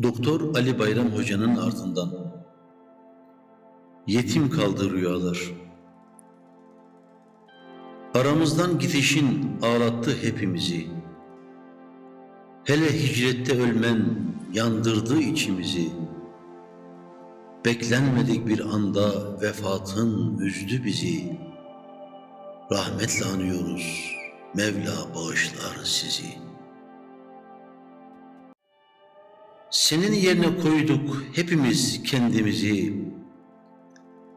Doktor Ali Bayram Hoca'nın ardından yetim kaldı rüyalar. Aramızdan gidişin ağlattı hepimizi. Hele hicrette ölmen yandırdı içimizi. Beklenmedik bir anda vefatın üzdü bizi. Rahmetle anıyoruz. Mevla bağışlar sizi. Senin yerine koyduk hepimiz kendimizi.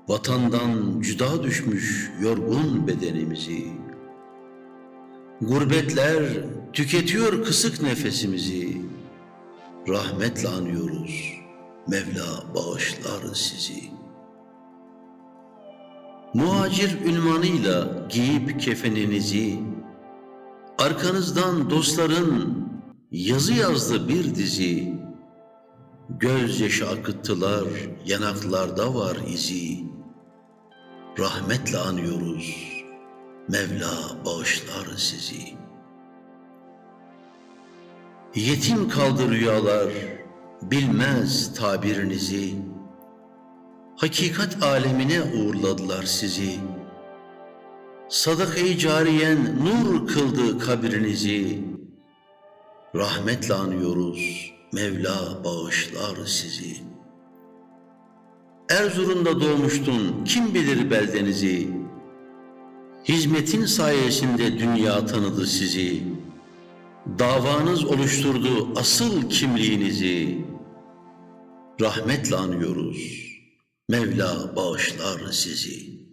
Vatandan cüda düşmüş yorgun bedenimizi. Gurbetler tüketiyor kısık nefesimizi. Rahmetle anıyoruz. Mevla bağışlar sizi. Muhacir ünvanıyla giyip kefeninizi, arkanızdan dostların yazı yazdı bir dizi. Gözyaşı akıttılar, yanaklarda var izi. Rahmetle anıyoruz, Mevla bağışlar sizi. Yetim kaldı rüyalar, bilmez tabirinizi. Hakikat alemine uğurladılar sizi. Sadakayı cariyen nur kıldı kabrinizi. Rahmetle anıyoruz, Mevla bağışlar sizi. Erzurum'da doğmuştun, kim bilir beldenizi. Hizmetin sayesinde dünya tanıdı sizi. Davanız oluşturdu asıl kimliğinizi. Rahmetle anıyoruz, Mevla bağışlar sizi.